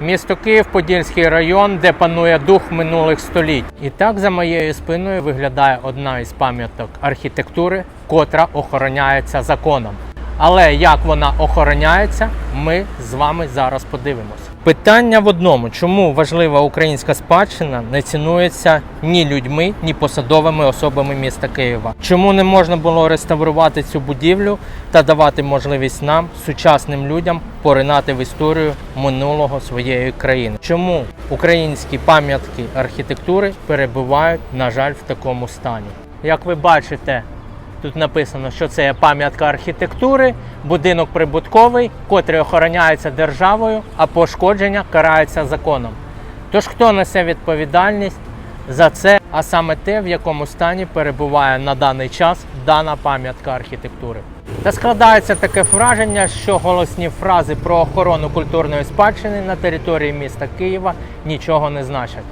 Місто Київ, Подільський район, де панує дух минулих століть. І так за моєю спиною виглядає одна із пам'яток архітектури, котра охороняється законом. Але як вона охороняється, ми з вами зараз подивимося. Питання в одному: чому важлива українська спадщина не цінується ні людьми, ні посадовими особами міста Києва? Чому не можна було реставрувати цю будівлю та давати можливість нам, сучасним людям, поринати в історію минулого своєї країни? Чому українські пам'ятки архітектури перебувають, на жаль, в такому стані? Як ви бачите, Тут написано, що це пам'ятка архітектури, будинок прибутковий, котрий охороняється державою, а пошкодження карається законом. Тож хто несе відповідальність за це, а саме те, в якому стані перебуває на даний час дана пам'ятка архітектури? Та складається таке враження, що голосні фрази про охорону культурної спадщини на території міста Києва нічого не значать.